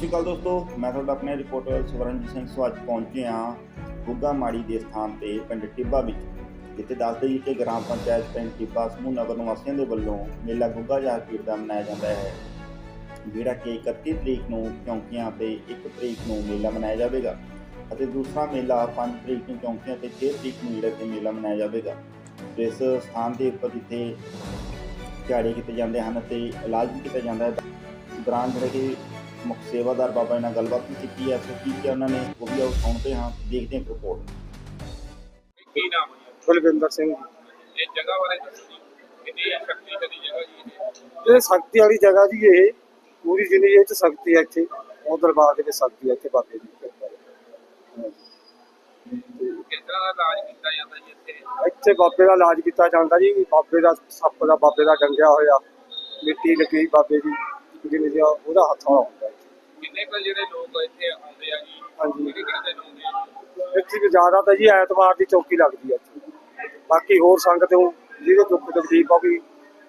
ਸ਼੍ਰੀ ਅਕਾਲ ਦੋਸਤੋ, ਮੈਂ ਤੁਹਾਡਾ ਆਪਣੇ ਰਿਪੋਰਟਰ ਸਵਰਨਜੀਤ ਸਿੰਘ ਸੋ ਅੱਜ ਪਹੁੰਚੇ ਹਾਂ ਗੁੱਗਾ ਮਾੜੀ ਦੇ ਸਥਾਨ ਤੇ ਪਿੰਡ ਟਿੱਬਾ ਵਿੱਚ, ਜਿੱਥੇ ਦੱਸ ਜੀ ਕਿ ਗ੍ਰਾਮ ਪੰਚਾਇਤ ਪਿੰਡ ਟਿੱਬਾ ਸਮੂਹ ਨਗਰ ਨਿਵਾਸੀਆਂ ਦੇ ਵੱਲੋਂ ਮੇਲਾ ਗੁੱਗਾ ਜਾਤ ਪੀਰ ਦਾ ਮਨਾਇਆ ਜਾਂਦਾ ਹੈ, ਜਿਹੜਾ ਕਿ 31 ਤਰੀਕ ਨੂੰ ਚੌਂਕੀਆਂ ਤੇ 1 ਤਰੀਕ ਨੂੰ ਮੇਲਾ ਮਨਾਇਆ ਜਾਵੇਗਾ ਅਤੇ ਦੂਸਰਾ ਮੇਲਾ 5 ਤਰੀਕ ਨੂੰ ਚੌਂਕੀਆਂ ਤੇ 6 ਤਰੀਕ ਨੂੰ ਜਿਹੜਾ ਕਿ ਮੇਲਾ ਮਨਾਇਆ ਜਾਵੇਗਾ। ਤੇ ਇਸ ਸਥਾਨ ਦੇ ਉੱਪਰ ਜਿੱਥੇ ਝਾੜੇ ਕੀਤੇ ਜਾਂਦੇ ਹਨ ਤੇ ਇਲਾਜ ਵੀ ਕੀਤਾ ਜਾਂਦਾ ਹੈ, ਦੌਰਾਨ ਜਿਹੜੇ ਕਿ ਮੁੱਖ ਸੇਵਾਦਾਰ ਬਾਬਾ ਜੀ ਨਾਲ ਗੱਲਬਾਤ ਵੀ ਕੀਤੀ ਹੈ ਸੋ ਕੀ ਕੀ ਉਹਨਾਂ ਨੇ ਉਹ ਵੀ ਆਓ ਸੁਣਦੇ ਹਾਂ ਦੇਖਦੇ ਹਾਂ ਰਿਪੋਰਟ ਕੀ ਨਾਮ ਹੈ ਬਲਵਿੰਦਰ ਸਿੰਘ ਇਹ ਜਗ੍ਹਾ ਬਾਰੇ ਦੱਸੋ ਜੀ। ਕਿੰਨੀ ਸ਼ਕਤੀਸ਼ਾਲੀ ਜਗ੍ਹਾ ਜੀ ਇਹ? ਇਹ ਸ਼ਕਤੀ ਵਾਲੀ ਜਗ੍ਹਾ ਜੀ ਇਹ ਪੂਰੀ ਜ਼ਿੰਦਗੀ ਇਹ ਚ ਸ਼ਕਤੀ ਹੈ ਇੱਥੇ ਉਹ ਦਰਬਾਰ ਦੇ ਵਿੱਚ ਸ਼ਕਤੀ ਹੈ ਇੱਥੇ ਬਾਬੇ ਦੀ। ਕਿਰਪਾ ਹੈ। ਕਿਸ ਤਰ੍ਹਾਂ ਦਾ ਇਲਾਜ ਕੀਤਾ ਜਾਂਦਾ ਜੀ ਇੱਥੇ? ਇੱਥੇ ਬਾਬੇ ਦਾ ਇਲਾਜ ਕੀਤਾ ਜਾਂਦਾ ਜੀ ਬਾਬੇ ਦਾ ਸੱਪ ਦਾ ਬਾਬੇ ਦਾ ਡੰਗਿਆ ਹੋਇਆ ਮਿੱਟੀ ਲੱਗੀ ਬਾਬੇ ਦੀ। ਜਿਹਨੇ ਜਿਹਾ ਉਹਦਾ ਹੱਥ ਹੁੰਦਾ ਹੈ। ਕਿੰਨੇ ਕੁ ਜਿਹੜੇ ਲੋਕ ਇੱਥੇ ਆਉਂਦੇ ਆ ਜੀ? ਹਾਂਜੀ। ਕਿਹੜੇ ਕਿਹੜੇ ਦਿਨ ਆਉਂਦੇ ਆ? ਇੱਥੇ ਜ਼ਿਆਦਾ ਤਾਂ ਜੀ ਐਤਵਾਰ ਦੀ ਚੌਕੀ ਲੱਗਦੀ ਹੈ ਇੱਥੇ। ਬਾਕੀ ਹੋਰ ਸੰਗਤ ਨੂੰ ਜਿਹਦੇ ਦੁੱਖ ਤਕਲੀਫ ਆ ਵੀ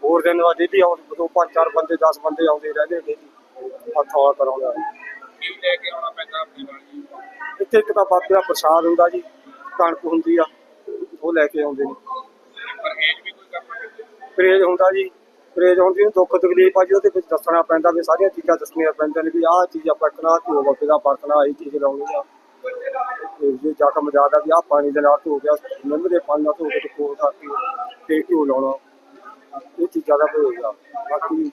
ਹੋਰ ਦਿਨ ਵਾ ਡੇਲੀ ਆਉਂਦੇ ਦੋ ਪੰਜ ਚਾਰ ਬੰਦੇ 10 ਬੰਦੇ ਆਉਂਦੇ ਰਹਿੰਦੇ ਨੇ ਹੱਥ ਕਰਾਉਂਦਾ ਕੀ ਲੈ ਕੇ ਆਉਣਾ ਪੈਂਦਾ ਆਪਣੇ ਨਾਲ ਜੀ? ਇੱਥੇ ਇੱਕ ਤਾਂ ਬਾਬੇ ਦਾ ਪ੍ਰਸਾਦ ਹੁੰਦਾ ਜੀ ਕਣਕ ਹੁੰਦੀ ਆ ਉਹ ਲੈ ਕੇ ਆਉਂਦੇ ਨੇ। ਪਰਹੇਜ ਵੀ ਕੋਈ ਕਰਨਾ ਪੈਂਦਾ? ਪ੍ਰੇਜ ਹੁੰਦਾ ਜੀ ਪ੍ਰੇਜ ਹੁੰਦੀ ਨੂੰ ਦੁੱਖ ਤਕਲੀਫ ਆ ਜੀ, ਉਹਦੇ ਵਿੱਚ ਦੱਸਣਾ ਪੈਂਦਾ ਵੀ ਸਾਰੀਆਂ ਚੀਜ਼ਾਂ ਦੱਸਣੀਆਂ ਪੈਂਦੀਆਂ ਨੇ ਵੀ ਆਹ ਚੀਜ਼ ਆਪਾਂ ਰੱਖਣਾ ਧੋ ਬਾਬੇ ਦਾ ਵਰਤਣਾ ਇਹ ਚੀਜ਼ ਲਾਉਣੀ ਆ। ਜੇ ਜ਼ਖਮ ਜ਼ਿਆਦਾ ਵੀ ਆਹ ਪਾਣੀ ਦੇ ਨਾਲ ਧੋ ਗਿਆ, ਨਿੰਮ ਦੇ ਪਾਣੀ ਨਾਲ ਧੋ ਕੇ ਕੋਲ ਕਰਕੇ ਤੇ ਘਿਓ ਲਾਉਣਾ। ਇਹ ਚੀਜ਼ਾਂ ਦਾ ਹੋਏਗਾ ਬਾਕੀ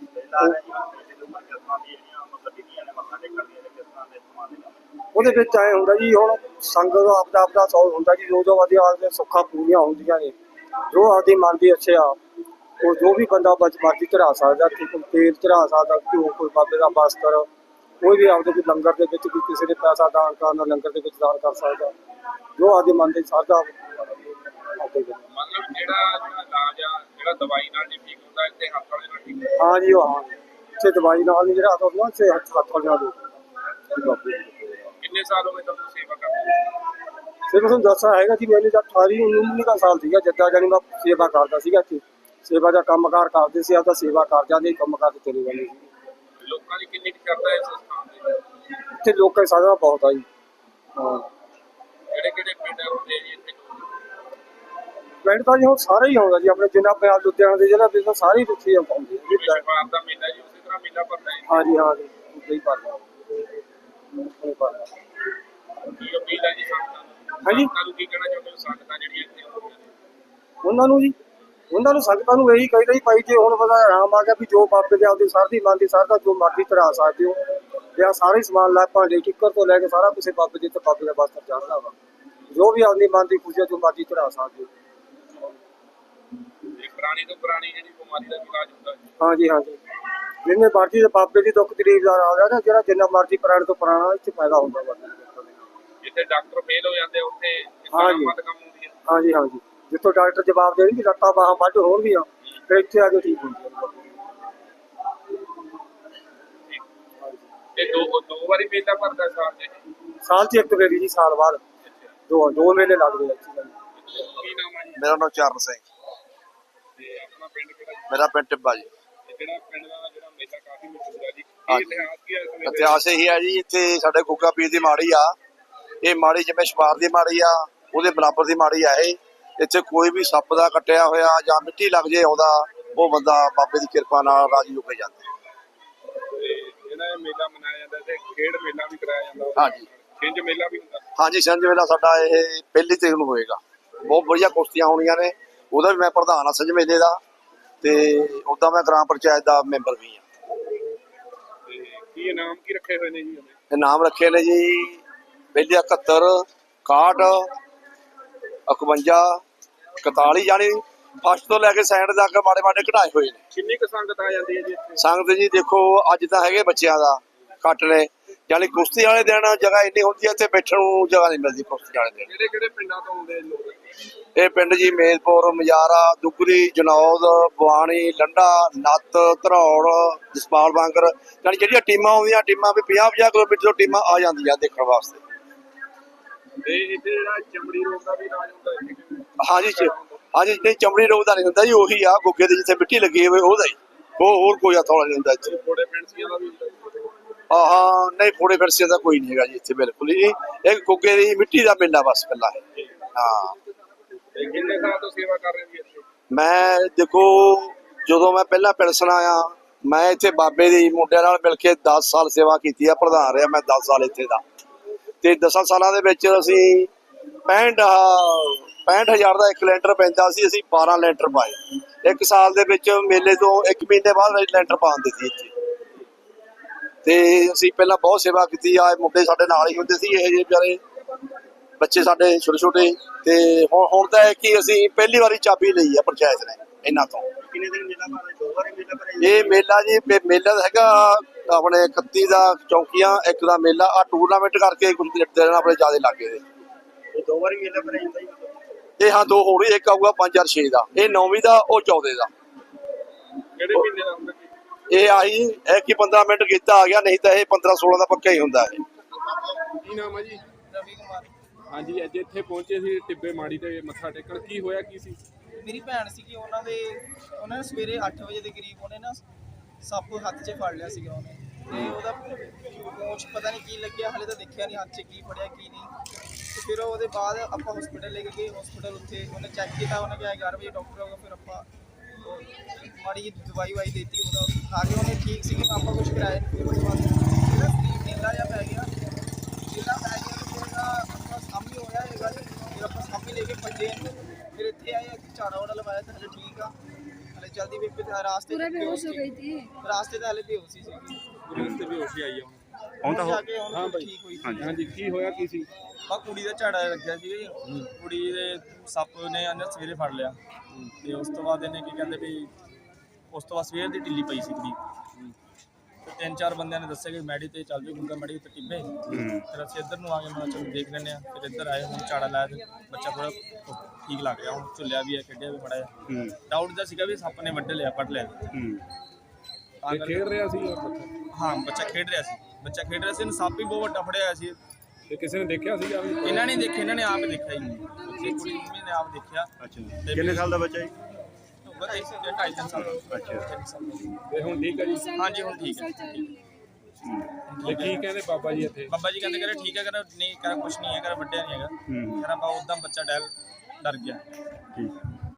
ਉਹਦੇ ਵਿੱਚ ਐ ਹੁੰਦਾ ਜੀ, ਹੁਣ ਸੰਗਤ ਦਾ ਆਪਦਾ ਆਪਦਾ ਸੌ ਹੁੰਦਾ ਜੀ ਜੋ ਜੋ ਵਧੀਆ ਆਪਦੇ ਸੁੱਖਾਂ ਪੂਰੀਆਂ ਹੁੰਦੀਆਂ ਨੇ, ਜੋ ਆਪਦੀ ਮਨ ਦੀ ਅੱਛਾ ਉਹ ਜੋ ਵੀ ਬੰਦਾ ਬਚ ਮਰਜ਼ੀ ਚੜਾ ਸਕਦਾ ਠੀਕ ਤੇਲ ਚੜਾ ਸਕਦਾ ਘਿਓ ਕੋਈ ਬਾਬੇ ਦਾ ਬਸਤਰ ਕੋਈ ਵੀ ਆਪਦੇ ਕੋਈ ਲੰਗਰ ਦੇ ਵਿੱਚ ਵੀ ਕਿਸੇ ਨੇ ਪੈਸਾ ਦਾਨ ਕਰਨਾ ਲੰਗਰ ਦੇ ਵਿੱਚ ਦਾਨ ਕਰ ਸਕਦਾ। ਜੋ ਆਪਦੀ ਮਨ ਦੀ ਵਿੱਚ। ਮਤਲਬ ਜਿਹੜਾ ਜਿਹੜਾ ਇਲਾਜ ਆ ਜਿਹੜਾ ਦਵਾਈ ਨਾਲ ਨਹੀਂ ਠੀਕ ਹੁੰਦਾ ਇੱਥੇ ਹੱਥ ਵਾਲੇ ਨਾਲ ਠੀਕ ਹਾਂ ਜੀ ਉਹ ਹਾਂ। ਇੱਥੇ ਦਵਾਈ ਨਾਲ ਨਹੀਂ ਜਿਹੜਾ ਹੱਥ ਹੁੰਦਾ ਸੇ ਹੱਥ ਹੱਥ ਬਾਬੇ ਦੀ। ਕਿੰਨੇ ਸਾਲ ਹੋ ਗਏ ਤੁਹਾਨੂੰ ਸੇਵਾ ਕਰਦੇ ਮੈਂ ਤੁਹਾਨੂੰ ਦੱਸਿਆ ਹੈਗਾ ਕਿ ਮੈਨੂੰ ਜਦ 18 19 ਦਾ ਸਾਲ ਸੀਗਾ ਜਿੱਦਾਂ ਜਾਨੀ ਮੈਂ ਸੇਵਾ ਕਰਦਾ ਸੀਗਾ ਇੱਥੇ। ਸੇਵਾ ਦਾ ਕੰਮਕਾਰ ਕਰਦੇ ਸੀ ਆਪਦਾ ਸੇਵਾ ਕਰ ਜਾਂਦੇ ਕੰਮ ਕਰਦੇ ਚਲੇ ਜਾਂਦੇ ਸੀ। ਲੋਕਾਂ ਦੀ ਕਿੰਨੀ ਕੁ ਸ਼ਰਧਾ ਇਸ ਸਥਾਨ ਦੇ ਇੱਥੇ ਲੋਕਾਂ ਦੀ ਸਾਧਨਾ ਬਹੁਤ ਆ ਜੀ। ਹਾਂ। ਕਿਹੜੇ ਕਿਹੜੇ ਪਿੰਡ ਆਉਂਦੇ ਜੀ ਇੱਥੇ? ਪਿੰਡ ਤਾਂ ਜੀ ਹੁਣ ਸਾਰੇ ਹੀ ਆਉਂਦਾ ਜੀ ਆਪਣੇ ਜਿੰਨਾ ਪੰਜਾਬ ਲੁਧਿਆਣਾ ਦੇ ਜਿਹੜਾ ਵੀ ਸਾਰੇ ਹੀ ਇੱਥੇ ਆਉਂਦੇ ਜੀ। ਵਿਸ਼ਵਾਸ ਦਾ ਮੇਲਾ ਜੀ ਉਸੇ ਤਰ੍ਹਾਂ ਮੇਲਾ ਭਰਦਾ ਹੈ ਹਾਂ ਜੀ ਹਾਂ ਜੀ ਬਾਤ ਹੈ ਕੀ ਅਪੀਲ ਹੈ ਜੀ ਸੰਗਤਾਂ ਨੂੰ? ਹਾਂਜੀ। ਸੰਗਤਾਂ ਨੂੰ ਕੀ ਕਹਿਣਾ ਚਾਹੁੰਦੇ ਹੋ? ਸੰਗਤਾਂ ਜਿਹੜੀਆਂ ਇੱਥੇ ਆਉਂਦੀਆਂ ਨੇ? ਉਹਨਾਂ ਨੂੰ ਜੀ ਉਹਨਾਂ ਨੂੰ ਸੰਗਤਾਂ ਨੂੰ ਇਹੀ ਕਹਿੰਦਾ ਜੀ ਭਾਈ ਜੇ ਹੁਣ ਪਤਾ ਆਰਾਮ ਆ ਗਿਆ ਵੀ ਜੋ ਬਾਬੇ ਦੇ ਆਪਦੀ ਸਰਦੀ ਮਨ ਦੀ ਸਰਦਾ ਜੋ ਮਰਜ਼ੀ ਚੜਾ ਸਕਦੇ ਹੋ ਆ ਸਾਰੇ ਸਮਾਨ ਲੈ ਭਾਂਡੇ ਕਿੱਕਰ ਤੋਂ ਲੈ ਕੇ ਸਾਰਾ ਕੁਝ ਬਾਬੇ ਦੇ ਤੇ ਬਾਬੇ ਦਾ ਬਸਤਰ ਚੜਦਾ ਵਾ। ਜੋ ਵੀ ਆਪਦੀ ਮਨ ਦੀ ਖੁਸ਼ੀ ਜੋ ਮਰਜ਼ੀ ਚੜਾ ਸਕਦੇ ਹੋ। ਪੁਰਾਣੀ ਤੋਂ ਪੁਰਾਣੀ ਜਿਹੜੀ ਬਿਮਾਰੀ ਦਾ ਇਲਾਜ ਹੁੰਦਾ ਹਾਂਜੀ ਹਾਂਜੀ। ਜਿੰਨੇ ਮਰਜ਼ੀ ਦੇ ਬਾਬੇ ਦੀ ਦੁੱਖ ਤਕਲੀਫ ਦਾ ਆ ਨਾ ਜਿਹੜਾ ਜਿੰਨਾ ਮਰਜ਼ੀ ਪੁਰਾਣੇ ਤੋਂ ਪੁਰਾਣਾ ਇੱਥੇ ਫਾਇਦਾ ਹੁੰਦਾ ਵਾ। ਜਿੱਥੇ ਡਾਕਟਰ ਫੇਲ ਹੋ ਜਾਂਦੇ ਉੱਥੇ ਹਾਂਜੀ। ਹਾਂਜੀ ਹਾਂਜੀ। ਜਿੱਥੋਂ ਡਾਕਟਰ ਜਵਾਬ ਦੇ ਕਿ ਰੱਤਾ ਬਾਹਾਂ ਵੱਢ ਹੋਣਗੀਆਂ ਫਿਰ ਇੱਥੇ ਆ ਕੇ ਠੀਕ ਹੈ ਤੇ ਦੋ ਦੋ ਵਾਰੀ ਮੇਲਾ ਭਰਦਾ ਸਾਲ ਦੇ ਸਾਲ 'ਚ ਇੱਕ ਵਾਰੀ ਜੀ ਸਾਲ ਬਾਅਦ। ਦੋ ਦੋ ਮੇਲੇ ਲੱਗਦੇ ਆ ਇੱਥੇ ਕੀ ਨਾਮ ਹੈ ਜੀ? ਮੇਰਾ ਨਾਮ ਚਰਨ ਸਿੰਘ। ਤੇ ਆਪਣਾ ਪਿੰਡ ਕਿਹੜਾ ਜੀ? ਮੇਰਾ ਪਿੰਡ ਟਿੱਬਾ ਜੀ। ਤੇ ਜਿਹੜਾ ਪਿੰਡ ਦਾ ਜਿਹੜਾ ਮੇਲਾ ਕਾਫੀ ਮਸ਼ਹੂਰ ਹੈ ਜੀ ਹਾਂਜੀ। ਕੀ ਇਤਿਹਾਸ ਕੀ ਹੈ ਇਸ ਮੇਲੇ ਦਾ? ਇਤਿਹਾਸ ਇਹੀ ਹੈ ਜੀ ਇੱਥੇ ਸਾਡੇ ਗੁੱਗਾ ਪੀਰ ਦੀ ਮਾੜੀ ਆ। ਇਹ ਮਾੜੀ ਜਿਵੇਂ ਸ਼ਮਾਰ ਦੀ ਮਾੜੀ ਆ ਉਹਦੇ ਬਰਾਬਰ ਦੀ ਮਾੜੀ ਆ ਇਹ। ਇੱਥੇ ਕੋਈ ਵੀ ਸੱਪ ਦਾ ਕੱਟਿਆ ਹੋਇਆ ਜਾਂ ਮਿੱਟੀ ਲੱਗ ਜੇ ਆਉਂਦਾ ਉਹ ਬੰਦਾ ਬਾਬੇ ਦੀ ਕਿਰਪਾ ਨਾਲ ਰਾਜੀ ਹੋ ਕੇ ਜਾਂਦਾ ਤੇ ਜਿਹੜਾ ਮੇਲਾ ਮਨਾਇਆ ਜਾਂਦਾ ਤੇ ਖੇਡ ਮੇਲਾ ਵੀ ਕਰਾਇਆ ਜਾਂਦਾ। ਹਾਂਜੀ। ਛਿੰਝ ਮੇਲਾ ਵੀ ਹੁੰਦਾ। ਹਾਂਜੀ ਸੰਜ ਵੇਲਾ ਸਾਡਾ ਇਹ ਪਹਿਲੀ ਤਰੀਕ ਨੂੰ ਹੋਏਗਾ। ਬਹੁਤ ਵਧੀਆ ਕੁਸ਼ਤੀਆਂ ਹੋਣੀਆਂ ਨੇ। ਉਹਦਾ ਵੀ ਮੈਂ ਪ੍ਰਧਾਨ ਆ ਸੰਜ ਮੇਲੇ ਦਾ। ਤੇ ਉਦਾਂ ਮੈਂ ਗ੍ਰਾਮ ਪੰਚਾਇਤ ਦਾ ਮੈਂਬਰ ਵੀ ਆ ਤੇ ਕੀ ਇਨਾਮ ਕੀ ਰੱਖੇ ਹੋਏ ਨੇ ਜੀ ਉਹਨੇ? ਤੇ ਨਾਮ ਰੱਖੇ ਨੇ ਜੀ ਪਹਿਲੇ 71 61 51 41 ਜਾਨੀ ਫਸਟ ਤੋਂ ਲੈ ਕੇ ਸੈਂਡ ਤੱਕ ਮਾੜੇ ਮਾੜੇ ਕਢਾਏ ਹੋਏ ਨੇ। ਕਿੰਨੀ ਕੁ ਸੰਗਤ ਆ ਜਾਂਦੀ ਹੈ ਜੀ ਇੱਥੇ? ਸੰਗਤ ਜੀ ਦੇਖੋ ਅੱਜ ਤਾਂ ਹੈਗੇ ਬੱਚਿਆਂ ਦਾ ਘੱਟ ਨੇ। ਯਾਨੀ ਕੁਸ਼ਤੀ ਵਾਲੇ ਦਿਨ ਜਗ੍ਹਾ ਇੰਨੀ ਹੁੰਦੀ ਹੈ ਤੇ ਬੈਠਣ ਨੂੰ ਜਗ੍ਹਾ ਨਹੀਂ ਮਿਲਦੀ ਕੁਸ਼ਤੀ ਵਾਲੇ ਦਿਨ। ਕਿਹੜੇ ਕਿਹੜੇ ਪਿੰਡਾਂ ਤੋਂ ਆਉਂਦੇ ਲੋਕ? ਇਹ ਪਿੰਡ ਜੀ ਮੇਦਪੁਰ ਮਜਾਰਾ ਦੁਗਰੀ ਜਨੌਦ ਬਵਾਣੀ ਲੰਡਾ ਨੱਤ ਧਰੌੜ ਜਸਪਾਲ ਬਾਂਗਰ। ਯਾਨੀ ਜਿਹੜੀਆਂ ਟੀਮਾਂ ਆਉਂਦੀਆਂ ਟੀਮਾਂ ਵੀ 50 50 ਕਿਲੋਮੀਟਰ ਤੋਂ ਟੀਮਾਂ ਆ ਜਾਂਦੀਆਂ ਦੇਖਣ ਵਾਸਤੇ। ਤੇ ਇੱਥੇ ਜਿਹੜਾ ਚਮੜੀ ਰੋਗ ਦਾ ਵੀ ਇਲਾਜ ਹੁੰਦਾ ਹੈ ਜੀ। ਹਾਂਜੀ ਚ- ਹਾਂਜੀ ਨਹੀਂ ਚਮੜੀ ਰੋਗ ਦਾ ਨਹੀਂ ਹੁੰਦਾ ਜੀ ਉਹੀ ਆ ਗੁੱਗੇ ਦੇ ਜਿੱਥੇ ਮਿੱਟੀ ਲੱਗੀ ਹੋਵੇ ਉਹਦਾ ਹੀ। ਉਹ ਹੋਰ ਕੋਈ ਹੱਥ ਵਾਲਾ ਨਹੀਂ ਹੁੰਦਾ ਇੱਥੇ। ਥੋੜੇ ਦਾ ਵੀ ਹੁੰਦਾ ਜੀ। ਆਹਾਂ ਨਹੀਂ ਫੋੜੇ ਫਿਰਸੇ ਦਾ ਕੋਈ ਨਹੀਂ ਹੈਗਾ ਜੀ ਇੱਥੇ ਬਿਲਕੁਲ ਹੀ ਇਹ ਗੁੱਗੇ ਦੀ ਮਿੱਟੀ ਦਾ ਮੇਲਾ ਬਸ ਪਹਿਲਾਂ ਹੈ। ਹਾਂ ਤੇ ਕਿੰਨੇ ਸਾਲ ਤੋਂ ਸੇਵਾ ਕਰ ਰਹੇ ਜੀ ਇੱਥੇ? ਮੈਂ ਦੇਖੋ ਜਦੋਂ ਮੈਂ ਪਹਿਲਾਂ ਪਿਲਸਣ ਆਇਆ ਮੈਂ ਇੱਥੇ ਬਾਬੇ ਦੀ ਮੁੰਡਿਆਂ ਨਾਲ ਮਿਲ ਕੇ 10 ਸਾਲ ਸੇਵਾ ਕੀਤੀ ਆ ਪ੍ਰਧਾਨ ਰਿਹਾ ਮੈਂ 10 ਸਾਲ ਇੱਥੇ ਦਾ। ਤੇ 10 ਸਾਲਾਂ ਦੇ ਵਿੱਚ ਅਸੀਂ 65 ਆਹ 65000 ਦਾ ਇੱਕ ਲੈਂਟਰ ਪੈਂਦਾ ਸੀ ਅਸੀਂ 12 ਲੈਂਟਰ ਪਾਏ। ਇੱਕ ਸਾਲ ਦੇ ਵਿੱਚ ਮੇਲੇ ਤੋਂ ਇੱਕ ਮਹੀਨੇ ਬਾਅਦ ਲੈਂਟਰ ਪਾਉਂਦੇ ਸੀ ਇੱਥੇ। ਤੇ ਅਸੀਂ ਪਹਿਲਾਂ ਬਹੁਤ ਸੇਵਾ ਕੀਤੀ ਆ ਇਹ ਮੁੰਡੇ ਸਾਡੇ ਨਾਲ ਹੀ ਹੁੰਦੇ ਸੀ ਇਹ ਜਿਹੇ ਵਿਚਾਰੇ। ਬੱਚੇ ਸਾਡੇ ਛੋਟੇ ਛੋਟੇ ਤੇ ਹੁਣ ਹੁਣ ਤਾਂ ਹੈ ਕਿ ਅਸੀਂ ਪਹਿਲੀ ਵਾਰੀ ਚਾਬੀ ਲਈ ਆ ਪੰਚਾਇਤ ਨੇ ਇਹਨਾਂ ਤੋਂ। ਕਿੰਨੇ ਦਿਨ ਮੇਲਾ ਭਰਦਾ ਦੋ ਵਾਰੀ ਮੇਲਾ ਭਰਿਆ ਇਹ ਮੇਲਾ ਜੀ ਮੇਲਾ ਹੈਗਾ ਆਪਣੇ 31 ਦਾ ਚੌਂਕੀਆਂ ਇੱਕ ਦਾ ਮੇਲਾ ਆ ਟੂਰਨਾਮੈਂਟ ਕਰਕੇ ਕੁਝ ਦਿਨ ਆਪਣੇ ਜਿਆਦੇ ਲੱਗੇ ਦੇ। ਇਹ ਦੋ ਵਾਰੀ ਮੇਲਾ ਭਰਿਆ ਜਾਂਦਾ ਜੀ? ਇਹ ਹਾਂ ਦੋ ਹੋਣੀ ਇੱਕ ਆਊਗਾ 5006 ਦਾ। ਇਹ 9ਵੀਂ ਦਾ ਉਹ 14 ਦਾ। ਕਿਹੜੇ ਮਹੀਨੇ ਦਾ ਹੁੰਦਾ ਇਹ ਆਹੀ ਹੈ ਕਿ 15 ਮਿੰਟ ਕੀਤਾ ਆ ਗਿਆ ਨਹੀਂ ਤਾਂ ਇਹ 15 16 ਦਾ ਪੱਕਾ ਹੀ ਹੁੰਦਾ ਹੈ ਕੀ ਨਾਮ ਹੈ ਜੀ? ਰਵੀ ਕੁਮਾਰ ਹਾਂਜੀ ਅੱਜ ਇੱਥੇ ਪਹੁੰਚੇ ਸੀ ਟਿੱਬੇ ਮਾੜੀ ਤੇ ਮੱਥਾ ਟੇਕਣ। ਕੀ ਹੋਇਆ ਕੀ ਸੀ? ਮੇਰੀ ਭੈਣ ਸੀਗੀ ਉਹਨਾਂ ਦੇ ਉਹਨਾਂ ਨੇ ਸਵੇਰੇ 8 ਵਜੇ ਦੇ ਕਰੀਬ ਉਹਨੇ ਨਾ ਸੱਪ ਹੱਥ 'ਚ ਫੜ ਲਿਆ ਸੀਗਾ ਉਹਨੇ। ਤੇ ਉਹਦਾ ਪੋਚ ਪਤਾ ਨਹੀਂ ਕੀ ਲੱਗਿਆ ਹਲੇ ਤਾਂ ਦੇਖਿਆ ਨਹੀਂ ਹੱਥ 'ਚ ਕੀ ਫੜਿਆ ਕੀ ਨਹੀਂ। ਤੇ ਫਿਰ ਉਹਦੇ ਬਾਅਦ ਆਪਾਂ ਹਸਪੀਟਲ ਲੈ ਕੇ ਗਏ ਹਸਪੀਟਲ ਉੱਥੇ ਉਹਨੇ ਚੈੱਕ ਕੀਤਾ ਉਹਨੇ ਕਿਹਾ 11 ਵਜੇ ਡਾਕਟਰ ਆਊਗਾ ਫਿਰ ਆਪਾਂ ਮਾੜੀ ਜਿਹੀ ਦਵਾਈ ਵਾਈ ਦਿੱਤੀ ਉਹਦਾ ਖਾ ਕੇ ਉਹਨੇ ਠੀਕ ਸੀ ਆਪਾਂ ਕੁਝ ਕਰਾਇਆ ਨਹੀਂ ਤੋਂ ਬਾਅਦ ਜਿਹੜਾ ਢਿੱਲਾ ਜਿਹਾ ਪੈ ਗਿਆ ਢਿੱਲਾ ਪੈ ਗਿਆ ਤੇ ਉਹਦਾ ਆਪਾਂ ਸਾਹਮਣੇ ਹੋਇਆ ਇਹ ਗੱਲ ਫਿਰ ਆਪਾਂ ਸਾਹਮਣੇ ਲੈ ਕੇ ਭੱਜੇ। ਫਿਰ ਇੱਥੇ ਆਏ ਝਾੜਾ ਵਾੜਾ ਲਵਾਇਆ ਤਾਂ ਹਲੇ ਠੀਕ ਆ। ਹਲੇ ਜਲਦੀ ਵੀ ਫਿਰ ਰਾਸਤੇ पूरा ਚ बेहोश हो ਸੀਗੀ। गई थी ਰਾਸਤੇ ਤੇ ਹਲੇ ਬੇਹੋਸ਼ ਹੀ ਸੀਗੀ ਪੁਲਿਸ ਤੇ ਵੀ ਹੋਸ਼ੀ ਆਈ ਆ ਹੁਣ ਤਾਂ ਜਾ ਕੇ ਹੁਣ ਹਾਂ ਥੋੜ੍ਹੀ ਬਾਈ। ਠੀਕ ਹੋਈ ਹਾਂਜੀ ਹਾਂਜੀ ਕੀ ਹੋਇਆ ਕੀ ਸੀ ਆ ਕੁੜੀ ਦਾ ਝਾੜਾ ਲੱਗਿਆ ਸੀ ਕੁੜੀ ਦੇ ਸੱਪ ਨੇ ਅੰਦਰ ਸਵੇਰੇ ਫੜ ਲਿਆ ਤੇ ਉਸ ਤੋਂ ਬਾਅਦ ਇਹਨੇ ਕੀ ਕਹਿੰਦੇ ਵੀ ਉਸ ਤੋਂ ਬਾਅਦ ਸਵੇਰ ਦੀ ਢਿੱਲੀ ਪਈ ਸੀ ਕੁੜੀ ਤੇ ਤਿੰਨ ਚਾਰ ਬੰਦਿਆਂ ਨੇ ਦੱਸਿਆ ਕਿ ਮੈਡੀ ਤੇ ਚੱਲ ਜਾਓ ਗੁੰਗਾ ਮੈਡੀ ਉੱਤੇ ਟਿੱਬੇ। ਫਿਰ ਅਸੀਂ ਇੱਧਰ ਨੂੰ ਆ ਗਏ ਮੈਂ ਕਿਹਾ ਚਲੋ ਦੇਖ ਲੈਂਦੇ ਆ ਫਿਰ ਇੱਧਰ ਆਏ ਹੁਣ ਝਾੜਾ ਲਾਇਆ ਤੇ ਬੱਚਾ ਥੋੜਾ ਠੀਕ ਲੱਗ ਰਿਹਾ ਹੁਣ ਝੁੱਲਿਆ ਵੀ ਹੈ ਖੇਡਿਆ ਵੀ ਬੜਾ ਹੂੰ। ਡਾਊਟ ਦਾ ਸੀਗਾ ਵੀ ਸੱਪ ਨੇ ਵੱਢ ਲਿਆ ਵੱਢ ਲਿਆ। ਹੂੰ। ਤਾਂ ਤੇ ਕਰਕੇ- ਖੇਡ ਰਿਹਾ ਸੀ ਉਹ ਬੱਚਾ? ਹਾਂ ਬੱਚਾ ਖੇਡ ਰਿਹਾ ਸੀ। ਬੱਚਾ ਖੇਡ ਰਿਹਾ ਸੀ ਇਹਨੂੰ ਸੱਪ ਹੀ ਬਹੁਤ ਵੱਡਾ ਫੜਿਆ ਹੋਇਆ ਸੀ। ਤੇ ਕਿਸੇ ਨੇ ਦੇਖਿਆ ਵੀ? ਇਹਨਾਂ ਨੇ ਦੇਖਿਆ ਇਹਨਾਂ ਨੇ ਆਪ ਦੇਖਿਆ ਜੀ ਬੱਚੇ ਕੁੜੀ ਦੀ ਮੰਮੀ ਨੇ ਆਪ ਦੇਖਿਆ। ਅੱਛਾ। ਕਿੰਨੇ ਸਾਲ ਦਾ ਬੱਚਾ ਜੀ? ਸਾਲ। ਅੱਛਾ ਤੇ ਹੁਣ ਠੀਕ ਹੈ ਜੀ ਹਾਂਜੀ ਹੁਣ ਠੀਕ ਹੈ। ਤੇ ਕੀ ਕਹਿੰਦੇ ਬਾਬਾ ਜੀ ਇੱਥੇ? ਬਾਬਾ ਜੀ ਕਹਿੰਦੇ ਕਰੇ ਠੀਕ ਹੈ ਕਰੇ ਨਹੀਂ ਕਰੇ ਕੁਛ ਨਹੀਂ ਹੈ ਕਰੇ ਵੱਡਿਆ ਨਹੀਂ ਹੈਗਾ। ਹੂੰ। ਕਰੇ ਬਾ ਉਦਾਂ ਬੱਚਾ ਡੈਲ ਡਰ ਗਿਆ। ਠੀਕ।